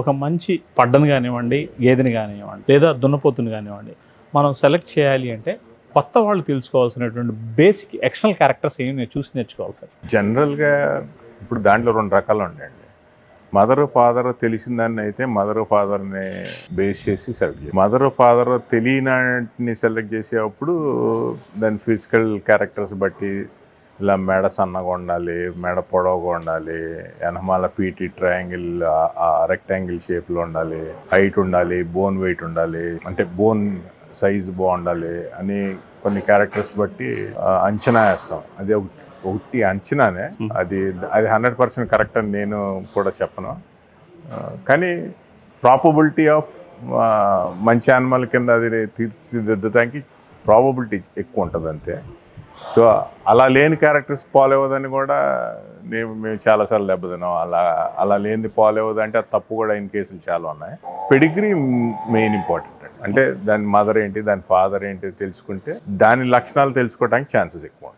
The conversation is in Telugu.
ఒక మంచి పడ్డను కానివ్వండి గేదెని కానివ్వండి లేదా దున్నపోతుని కానివ్వండి మనం సెలెక్ట్ చేయాలి అంటే కొత్త వాళ్ళు తెలుసుకోవాల్సినటువంటి బేసిక్ ఎక్స్టర్నల్ క్యారెక్టర్స్ ఏమి నేను చూసి నేర్చుకోవాలి సార్. జనరల్గా ఇప్పుడు దాంట్లో రెండు రకాలు ఉంటాయండి మదర్ ఫాదర్ తెలిసిన దాన్ని అయితే మదర్ ఫాదర్ని బేస్ చేసి సెలెక్ట్ చేయాలి. మదర్ ఫాదర్ తెలియనాటిని సెలెక్ట్ చేసేటప్పుడు దాని ఫిజికల్ క్యారెక్టర్స్ బట్టి ఇలా మెడ సన్నగా ఉండాలి మెడ పొడవుగా ఉండాలి వెనమాల పీటీ ట్రయాంగిల్ రెక్టాంగిల్ షేప్లో ఉండాలి హైట్ ఉండాలి బోన్ వెయిట్ ఉండాలి అంటే బోన్ సైజ్ బాగుండాలి అని కొన్ని క్యారెక్టర్స్ బట్టి అంచనా వేస్తాం. అది ఒకటి అంచనానే. అది అది హండ్రెడ్ పర్సెంట్ కరెక్ట్ అని నేను కూడా చెప్పను. కానీ ప్రాపబిలిటీ ఆఫ్ మంచి యానిమల్ కింద అది తీర్చిదిద్దడానికి ప్రాబబిలిటీ ఎక్కువ ఉంటుంది అంతే సో అలా లేని క్యారెక్టర్స్ పాలేవదని కూడా నేను మేము చాలాసార్లు దెబ్బతిన్నాం. అలా అలా లేనిది పాలేవద్దు అంటే అది తప్పు కూడా ఇన్ కేసులు చాలా ఉన్నాయి. పెడిగ్రీ మెయిన్ ఇంపార్టెంట్ అంటే దాని మదర్ ఏంటి దాని ఫాదర్ ఏంటి తెలుసుకుంటే దాని లక్షణాలు తెలుసుకోవడానికి ఛాన్సెస్ ఎక్కువ.